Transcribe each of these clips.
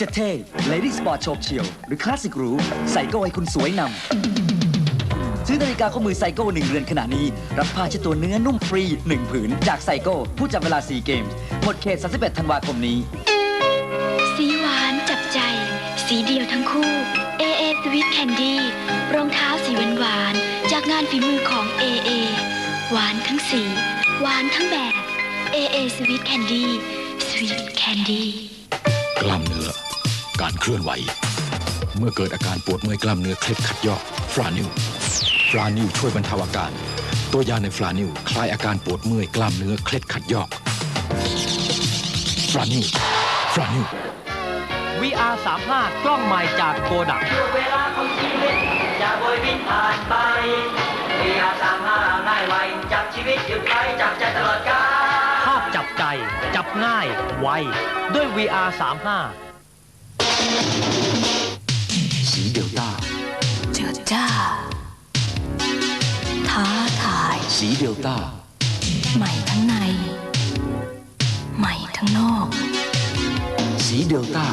จะเท่ Lady Sport โฉบเฉี่ยว หรือคลาสสิกหรูไซโก้ให้คุณสวยนำซื้อนาฬิกาข้อมือไซโก้หนึ่งเรือนขณะนี้ รับผ้าเช็ดตัวเนื้อนุ่มฟรี 1 ผืน จากไซโก้ ผู้จับเวลา 4 เกมหมดเขต 31 ธันวาคมนี้ สีหวานจับใจ สีเดียวทั้งคู่ AA Sweet Candy รองเท้าสีหวานหวานๆจากงานฝีมือของ AA หวานทั้งสี หวานทั้งแบบ AA Sweet Candy Sweet Candy กล้ามเนื้อ การเคลื่อนไหว เมื่อเกิดอาการปวดเมื่อยกล้ามเนื้อเคล็ดขัดยอกฟลานิลฟลานิลช่วยบรรเทาอาการ ตัวยาในฟลานิลคลายอาการปวดเมื่อยกล้ามเนื้อเคล็ดขัดยอกฟลานิลฟลานิล VR 35กล้องใหม่จากโกดักเวลาของชีวิตอย่าโวยบินผ่านไปเรียสามห้าง่ายไวจับชีวิตหยุดไว้จับใจตลอดกาลภาพจับใจ จับง่ายไวด้วย VR 35 สีเดลต้าเจิดจ้า ท้าทาย สีเดลต้า ใหม่ทั้งใน ใหม่ทั้งนอก สีเดลต้า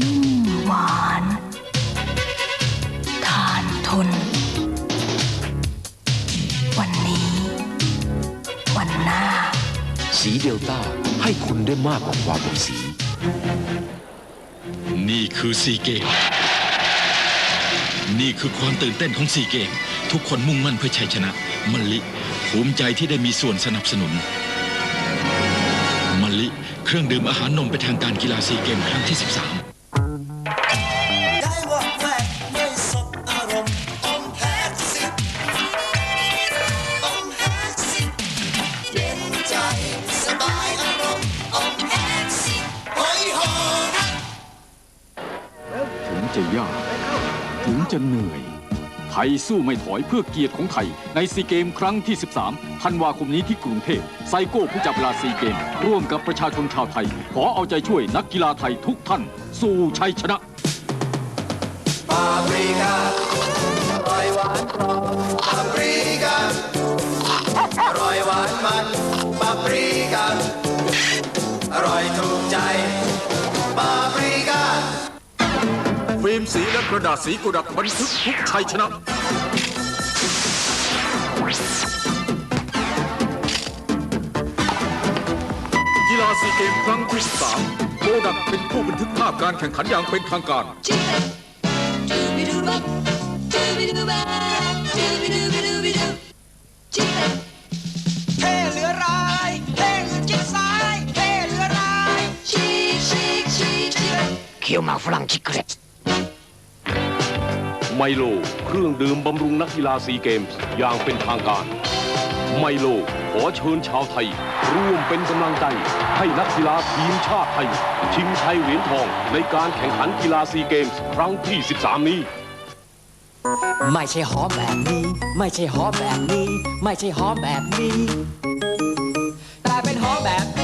นุ่มหวาน ทานทน วันนี้ วันหน้า สีเดลต้าให้คุณได้มากกว่าความเป็นสีนี่คือซีเกม นี่คือความตื่นเต้นของซีเกม ทุกคนมุ่งมั่นเพื่อชัยชนะมะลิภูมิใจที่ได้มีส่วนสนับสนุนมะลิเครื่องดื่มอาหารนมเป็นทางการกีฬาซีเกมครั้งที่ 13 จะยาก ถึงจะเหนื่อย ไทยสู้ไม่ถอยเพื่อเกียรติของไทย ในซีเกมครั้งที่ 13 ธันวาคมนี้ที่กรุงเทพไซโก้ผู้จับเวลาซีเกม ร่วมกับประชาชนชาวไทย ขอเอาใจช่วยนักกีฬาไทยทุกท่าน สู่ชัยชนะปาปริกาอร่อยหวานกรอบ มสีและกระดาษสีกุดักบันทึกทุกชัยชนะ กีฬาซีเกมครั้งที่3โกดักเป็นผู้บันทึกภาพการแข่งขันอย่างเป็นทางการ เท่เหลือร้ายเท่อื่นจิกซ้ายเท่เหลือร้ายชีชีชีชี ไมโล เครื่องดื่มบำรุงนักกีฬาซีเกมส์อย่างเป็นทางการ ไมโล ขอเชิญชาวไทย ร่วมเป็นกำลังใจ ให้นักกีฬาทีมชาติไทย ชิงชัยเหรียญทองในการแข่งขันกีฬาซีเกมส์ครั้งที่ 13 นี้ ไม่ใช่หอมแบบนี้ ไม่ใช่หอมแบบนี้ ไม่ใช่หอมแบบนี้ แต่เป็นหอมแบบนี้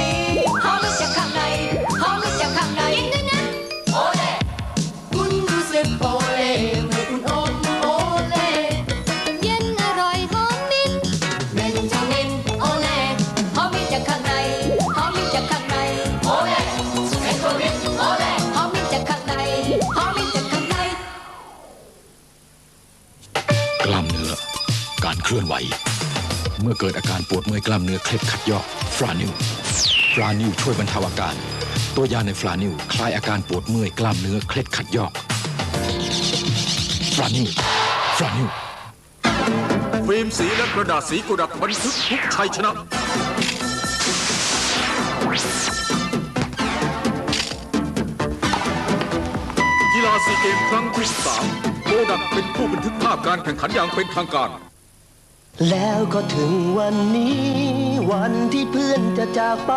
ลื่อนไหว เมื่อเกิดอาการปวดเมื่อยกล้ามเนื้อเคล็ดขัดยอกฟลานิลฟลานิลช่วยบรรเทาอาการ ตัวยาในฟลานิลคลายอาการปวดเมื่อยกล้ามเนื้อเคล็ดขัดยอกฟลานิลฟลานิลฟิล์มสีและกระดาษสีกุดักบันทึกทุกชัยชนะ กีฬาซีเกมครั้งที่3โกดักเป็นผู้บันทึกภาพการแข่งขันอย่างเป็นทางการ แล้วก็ถึงวันนี้ วันที่เพื่อนจะจากไป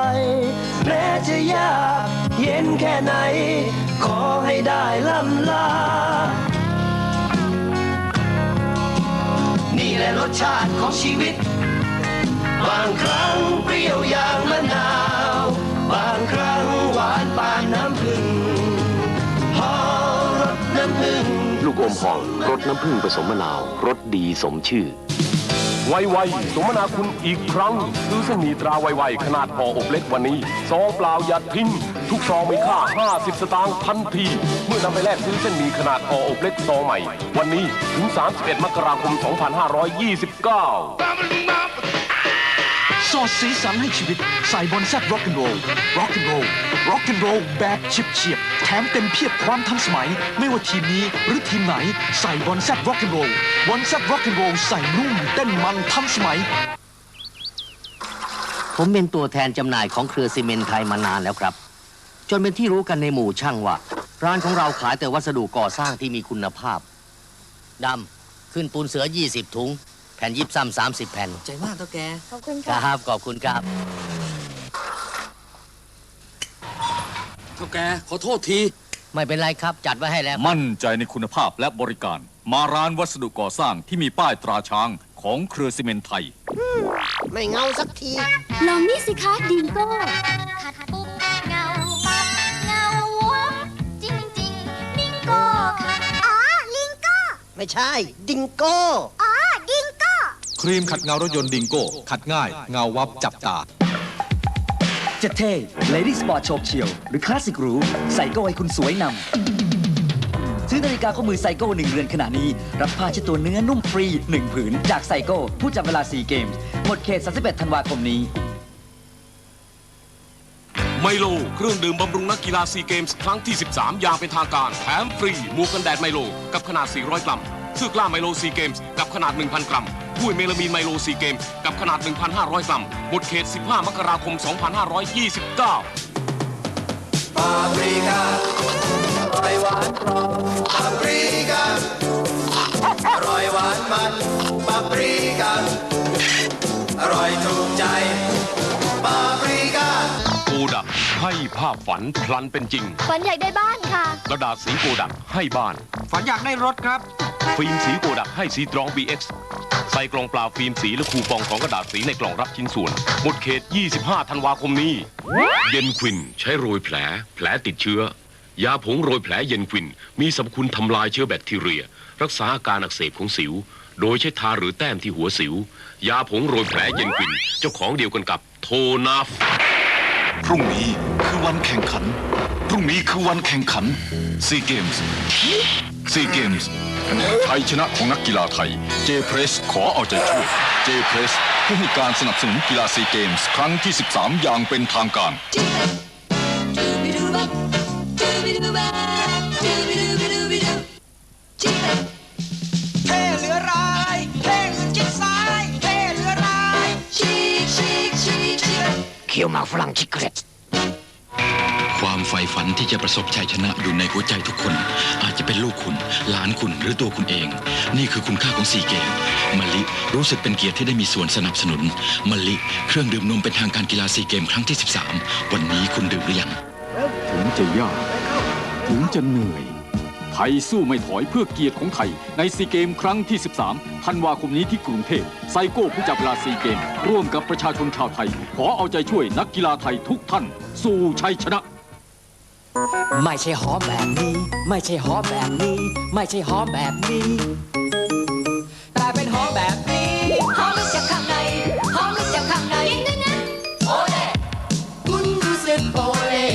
แม้จะยากเย็นแค่ไหน ขอให้ได้ล่ำลา นี่แหละรสชาติของชีวิต บางครั้งเปรี้ยวอย่างมะนาว บางครั้งหวานปานน้ำผึ้งหอรสน้ำผึ้งลูกอมหองรสน้ำผึ้งผสมมะนาวรสดีสมชื่อ ไวๆสมนาคุณอีกครั้ง ซื้อเส้นหมี่ตราไวๆขนาดห่ออบเล็กวันนี้ซองเปล่าอย่าทิ้ง ทุกซองมีค่า 50 สตางค์ทันที เมื่อนำไปแลกซื้อเส้นหมี่ขนาดห่ออบเล็กซองใหม่ วันนี้ถึง 31 มกราคม 2529 สอดสีสันให้ชีวิต ใส่บอลแซดร็อก n 'n โรลร็อก n 'n โรลร็อก n 'n โรลแบบเฉียบเฉียบแถมเต็มเพียบความทันสมัย ไม่ว่าทีมนี้หรือทีมไหน ใส่บอลแซดร็อก n 'n โรลบอลแซดร็อก n 'n โรลใส่นุ่มเต้นมันทันสมัย ผมเป็นตัวแทนจำหน่ายของเครือซีเมนต์ไทยมานานแล้วครับ จนเป็นที่รู้กันในหมู่ช่างว่า ร้านของเราขายแต่วัสดุก่อสร้างที่มีคุณภาพดำขึ้นปูนเสือ 20 ถุง แผ่นยิบซ้ำ30แผ่น ใจมากเท่าแก ขอบคุณคค่ะ รับ ขอบคุณครับ เท่าแก ขอโทษที ไม่เป็นไรครับ จัดไว้ให้แล้ว มั่นใจในคุณภาพและบริการ มาร้านวัสดุก่อสร้างที่มีป้ายตราช้างของเครือซีเมนต์ไทย ไม่เงาสักที ลองนี่สิคะดิงโก้ ขัดปุ๊บเงาปั๊บเงาวับจริงจริงดิงโก้ค่ะ อ๋อ ลิงโก้ ไม่ใช่ ดิงโก้ อ๋อดิงโก้ค รีมขัดเงารถยนต์ดิงโก้ ขัดง่าย เงาวับจับตา จะเท่ Lady Sport โฉบเฉี่ยว หรือคลาสสิกหรูไซโก้ให้คุณสวยนำ ซื้อนาฬิกาข้อมือไซโก้หนึ่งเรือนขณะนี้ รับผ้าเช็ดตัวเนื้อนุ่มฟรี 1 ผืน จากไซโก้ ผู้จับเวลา 4 เกม หมดเขต 31 ธันวาคมนี้ ไมโล เครื่องดื่มบำรุงนักกีฬาซีเกมส์ครั้งที่ 13 อย่างเป็นทางการ แถมฟรีหมูกันแดดไมโล กับขนาด 400 กรัม เสื้อกล้าไมโลซีเกมส์กับขนาด 1,000 กรัมถ้วยเมลามีนไมโลซีเกมส์กับขนาด 1,500 กรัมหมดเขต 15 มกราคม 2529ปาปริกาอร่อยหวานกรอบปาปริกาอร่อยหวานมันปาปริกาอร่อยถูกใจปาปริกาโกดักให้ภาพฝันพลันเป็นจริง ฝันอยากได้บ้านค่ะกระดาษสีโกดักให้บ้าน ฝันอยากได้รถครับ ฟิล์มสีโกดักให้สีตรอง BX ใส่กล่องเปล่าฟิล์มสีและคูปองของกระดาษสีในกล่องรับชิ้นส่วน หมดเขต 25 ธันวาคมนี้ เย็นควินใช้โรยแผล แผลติดเชื้อ ยาผงโรยแผลเย็นควิน มีสรรพคุณทำลายเชื้อแบคทีเรีย รักษาอาการอักเสบของสิว โดยใช้ทาหรือแต้มที่หัวสิว ยาผงโรยแผลเย็นควิน เจ้าของเดียวกันกับโทนาฟพรุ่งนี้คือวันแข่งขัน พรุ่งนี้คือวันแข่งขันซีเกมส์ ซีเกมส์ชัยชนะของนักกีฬาไทย เจเพรสขอเอาใจช่วย เจเพรสผู้ให้การสนับสนุนกีฬาซีเกมส์ครั้งที่ 13 อย่างเป็นทางการ เท่เหลือรายเท่อื่นชิดซ้ายเท่เหลือรายชีกชีกชีกชีก เคี้ยวหมากฝรั่งชิคเกรต ฝ่ฝันที่จะประสบชัยชนะอยู่ในหัวใจทุกคน อาจจะเป็นลูกคุณ หลานคุณหรือตัวคุณเอง นี่คือคุณค่าของซีเกมมะลิรู้สึกเป็นเกียรติที่ได้มีส่วนสนับสนุนมะลิเครื่องดื่มนมเป็นทางการกีฬาซีเกมครั้งที่ 13 วันนี้คุณดื่มหรือยังถึงจะยาก ถึงจะเหนื่อย ไทยสู้ไม่ถอยเพื่อเกียรติของไทย ในซีเกมครั้งที่ 13 ธันวาคมนี้ที่กรุงเทพไซโก้ผู้จับเวลาซีเกม ร่วมกับประชาชนชาวไทย ขอเอาใจช่วยนักกีฬาไทยทุกท่าน สู่ชัยชนะ ไม่ใช่หอมแบบนี้ ไม่ใช่หอมแบบนี้ ไม่ใช่หอมแบบนี้ แต่เป็นหอมแบบนี้หอมลึกจากข้างในหอมลึกจากข้างในโอเล่คุณรู้สึกโอเล่